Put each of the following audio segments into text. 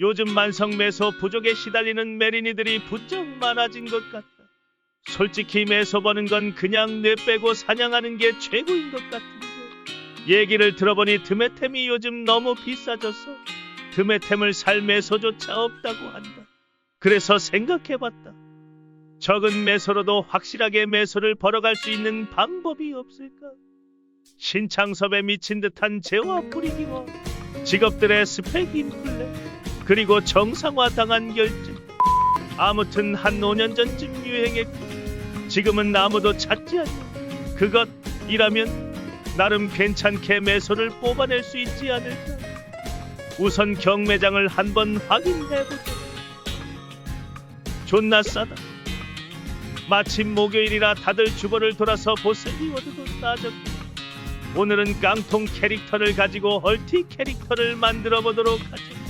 요즘 만성 매소 부족에 시달리는 메리니들이 부쩍 많아진 것 같다. 솔직히 매소 버는 건 그냥 뇌 빼고 사냥하는 게 최고인 것 같은데. 얘기를 들어보니 드메템이 요즘 너무 비싸져서 드메템을 살 매소조차 없다고 한다. 그래서 생각해봤다. 적은 매소로도 확실하게 매소를 벌어갈 수 있는 방법이 없을까? 신창섭에 미친 듯한 재화 뿌리기와 직업들의 스펙 인플레 그리고 정상화 당한 결정 아무튼 한 5년 전쯤 유행했고 지금은 아무도 찾지 않는 그것이라면 나름 괜찮게 매소를 뽑아낼 수 있지 않을까. 우선 경매장을 한번 확인해보자. 존나 싸다. 마침 목요일이라 다들 주거를 돌아서 보스 리워드도 싸졌고 오늘은 깡통 캐릭터를 가지고 얼티 캐릭터를 만들어 보도록 하죠.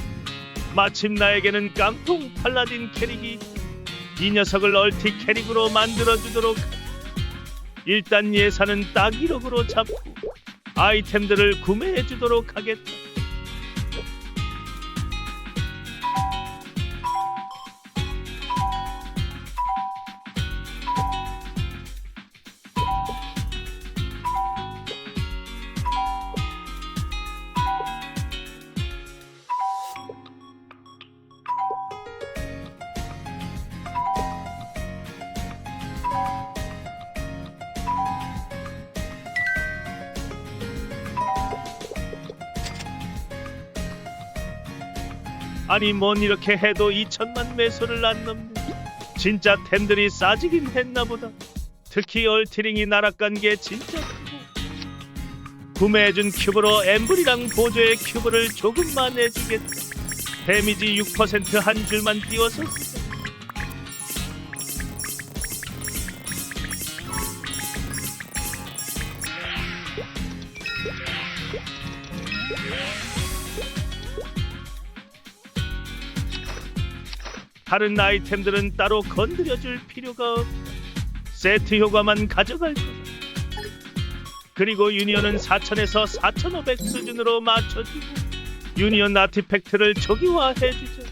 마침 나에게는 깡통 팔라딘 캐릭이 이 녀석을 얼티 캐릭으로 만들어 주도록 하죠. 일단 예산은 딱 1억으로 잡고 아이템들을 구매해 주도록 하겠다. 아니 뭔 이렇게 해도 2천만 매소를 안 넘네. 진짜 템들이 싸지긴 했나 보다. 특히 얼티링이 날아간 게 진짜 크고. 구매해준 큐브로 엠블이랑 보조의 큐브를 조금만 해주겠다. 데미지 6%한 줄만 띄워서 다른 아이템들은 따로 건드려줄 필요가 없다. 세트 효과만 가져갈 거다. 그리고 유니언은 4000에서 4500 수준으로 맞춰주고 유니언 아티팩트를 초기화해주죠.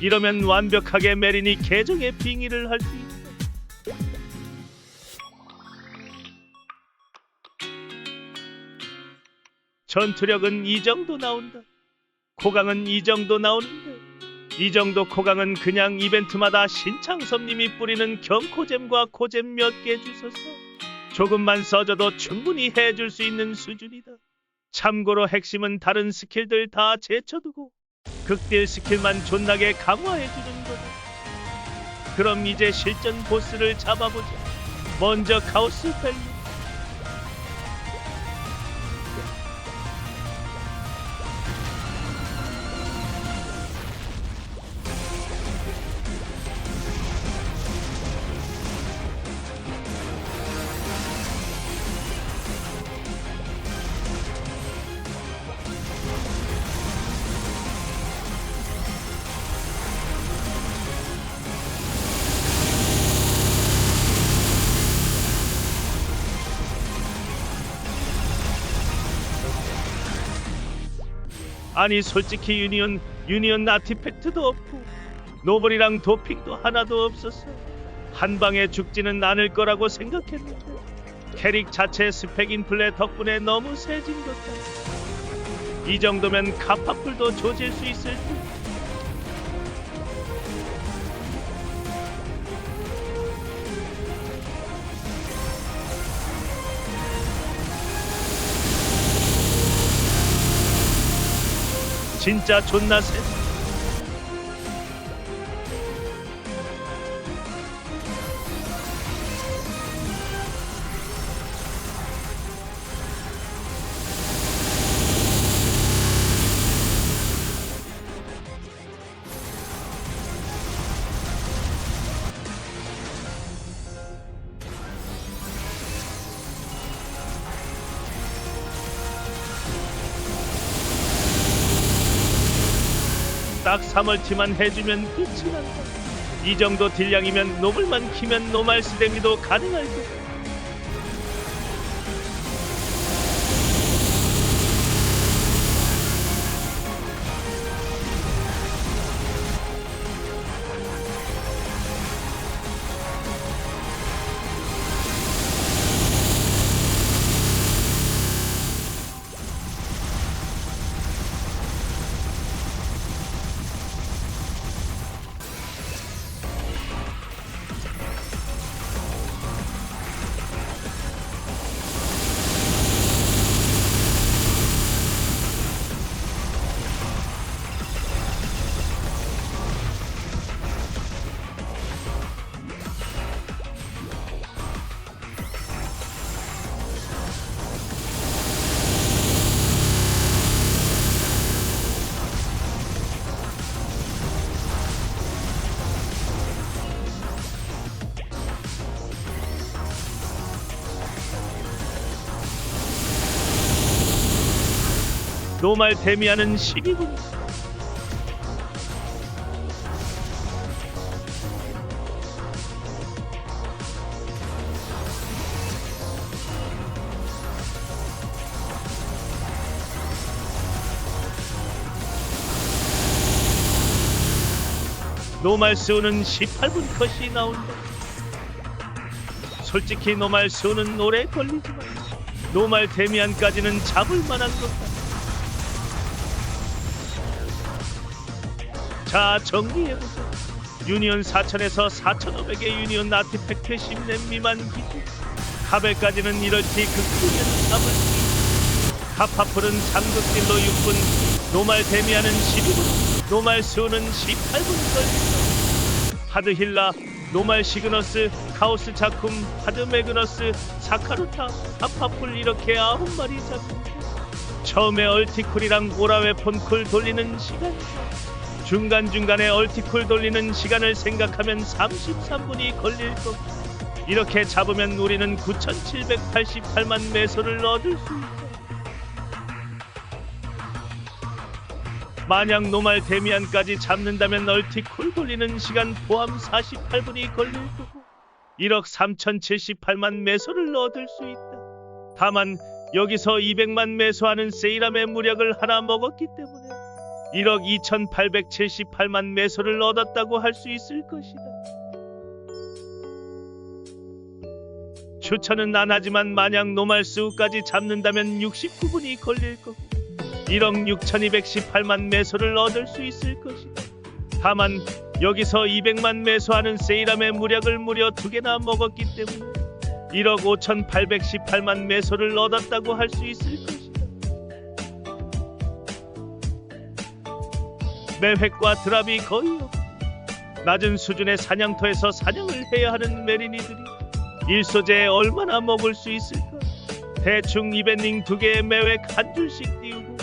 이러면 완벽하게 메린이 계정의 빙의를 할 수 있다. 전투력은 이 정도 나온다. 코강은 이 정도 나오는데 이 정도 코강은 그냥 이벤트마다 신창섭님이 뿌리는 경코잼과 코잼 몇 개 주셔서 조금만 써줘도 충분히 해줄 수 있는 수준이다. 참고로 핵심은 다른 스킬들 다 제쳐두고 극딜 스킬만 존나게 강화해주는 거다. 그럼 이제 실전 보스를 잡아보자. 먼저 카오스 벨리. 아니 솔직히 유니언 유니언 아티팩트도 없고 노블이랑 도핑도 하나도 없었어 한 방에 죽지는 않을 거라고 생각했는데 캐릭 자체 스펙 인플레 덕분에 너무 세진 것 같아. 이 정도면 카파풀도 조질 수 있을 듯 진짜 존나 세 딱 3월치만 해주면 끝이 난다. 이 정도 딜량이면 노블만 키면 노말스 데미도 가능할 거다. 노말 데미안은 12분 노말 수는 18분 컷이 나온다. 솔직히 노말 수는 오래 걸리지만 노말 데미안까지는 잡을 만한 것 같다. 자 정리해보자. 유니온 4000에서 4500의 유니온 아티팩트 10렙 미만 기준. 카벨까지는 잡을 수 있다. 카파풀은 잠극딜로 6분, 노말 데미안은 12분, 노말 수는 18분 걸린다. 하드 힐라, 노말 시그너스, 카오스 자쿰, 하드 매그너스, 사카루타, 카파풀 이렇게 아홉 마리 잡힌다. 처음에 얼티쿨이랑 오라웨 폰쿨 돌리는 시간 중간중간에 얼티쿨 돌리는 시간을 생각하면 33분이 걸릴 거고 이렇게 잡으면 우리는 9788만 매소를 얻을 수 있다. 만약 노말 데미안까지 잡는다면 얼티쿨 돌리는 시간 포함 48분이 걸릴 거고 1억 3078만 매소를 얻을 수 있다. 다만 여기서 200만 매소하는 세이람의 무력을 하나 먹었기 때문에 1억 2878만 매소를 얻었다고 할 수 있을 것이다. 추천은 안 하지만 만약 노말수까지 잡는다면 69분이 걸릴 거고 1억 6218만 매소를 얻을 수 있을 것이다. 다만 여기서 200만 매소하는 세이람의 무력을 무려 두 개나 먹었기 때문에 1억 5818만 매소를 얻었다고 할 수 있을 매획과 드랍이 거의 없고 낮은 수준의 사냥터에서 사냥을 해야 하는 메리니들이 일소재에 얼마나 먹을 수 있을까? 대충 이벤닝 두 개의 매획 한 줄씩 띄우고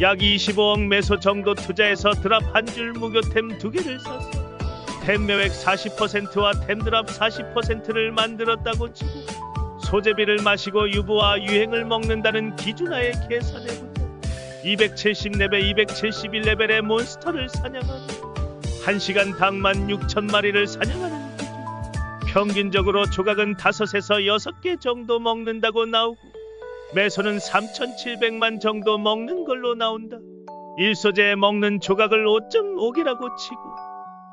약 25억 매소 정도 투자해서 드랍 한 줄 무교템 두 개를 샀어. 템 매획 40%와 템 드랍 40%를 만들었다고 치고 소재비를 마시고 유부와 유행을 먹는다는 기준하에 계산해보자. 270레벨 271레벨의 몬스터를 사냥하고 1시간 당만 6천마리를 사냥하는 기준. 평균적으로 조각은 5에서 6개 정도 먹는다고 나오고 매소는 3,700만 정도 먹는 걸로 나온다. 일소재에 먹는 조각을 5.5개라고 치고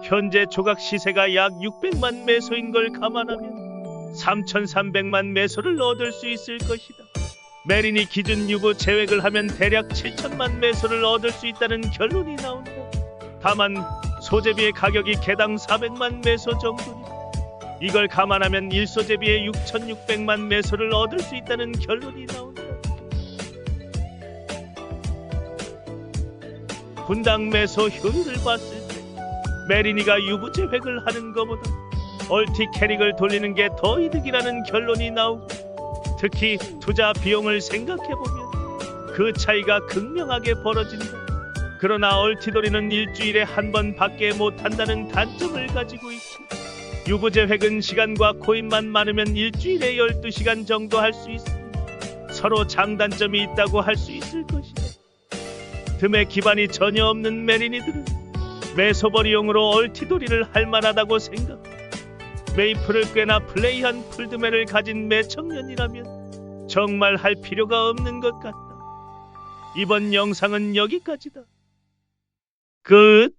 현재 조각 시세가 약 600만 매소인 걸 감안하면 3,300만 매소를 얻을 수 있을 것이다. 메리니 기준 유보 제외를 하면 대략 7천만 매소를 얻을 수 있다는 결론이 나온다. 다만 소재비의 가격이 개당 400만 매소 정도니 이걸 감안하면 일소재비의 6,600만 매소를 얻을 수 있다는 결론이 나온다. 분당 매소 효율을 봤을 때 메리니가 유부 제획을 하는 것보다 얼티 캐릭을 돌리는 게 더 이득이라는 결론이 나오고 특히 투자 비용을 생각해보면 그 차이가 극명하게 벌어진다. 그러나 얼티도리는 일주일에 한 번 밖에 못한다는 단점을 가지고 있고 유부제 획은 시간과 코인만 많으면 일주일에 12시간 정도 할 수 있으니 서로 장단점이 있다고 할 수 있을 것이다. 틈에 기반이 전혀 없는 메리니들은 매소버리용으로 얼티도리를 할 만하다고 생각. 메이플을 꽤나 플레이한 풀드맨을 가진 매청년이라면 정말 할 필요가 없는 것 같다. 이번 영상은 여기까지다. 끝.